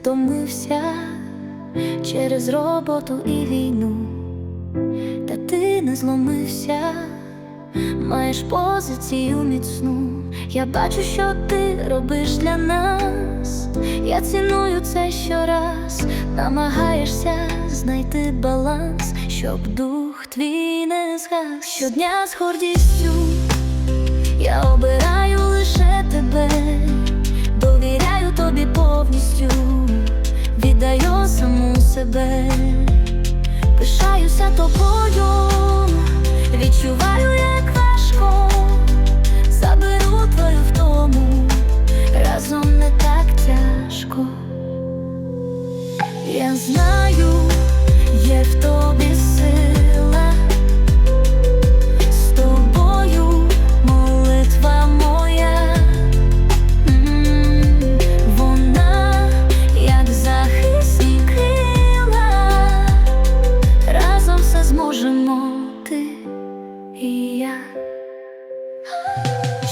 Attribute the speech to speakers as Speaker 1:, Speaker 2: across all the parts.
Speaker 1: втомився через роботу і війну, та ти не зломився, маєш позицію міцну. Я бачу, що ти робиш для нас. Я ціную це щораз, намагаєшся знайти баланс, щоб дух твій не згас. Щодня з гордістю я обираю лише тебе, себе, пишаюся тобою, відчуваю, як важко, заберу твою втому, разом не так тяжко. Я знаю, є в тобі сила.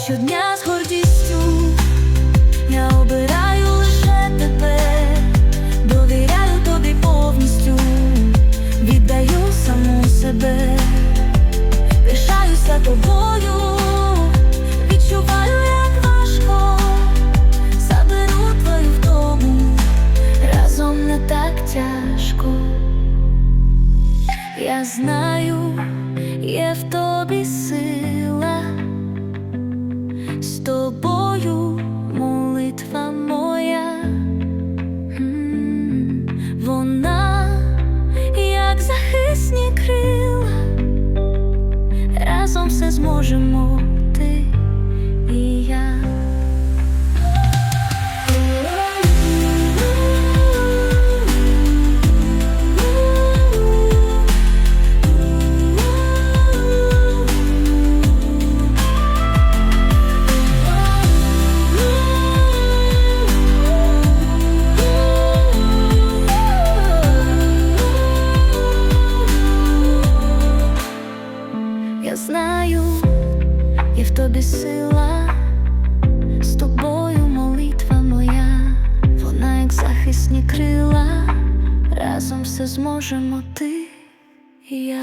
Speaker 1: Щодня з гордістю я обираю лише тебе, довіряю тобі повністю, віддаю саму себе. Пишаюся тобою, відчуваю, як важко, заберу твою втому, разом не так тяжко. Я знаю, є в тобі сила, з тобою молитва моя, вона як захисні крила. Разом все зможемо знаю, є в тобі сила, з тобою молитва моя, вона як захисні крила, разом все зможемо ти і я.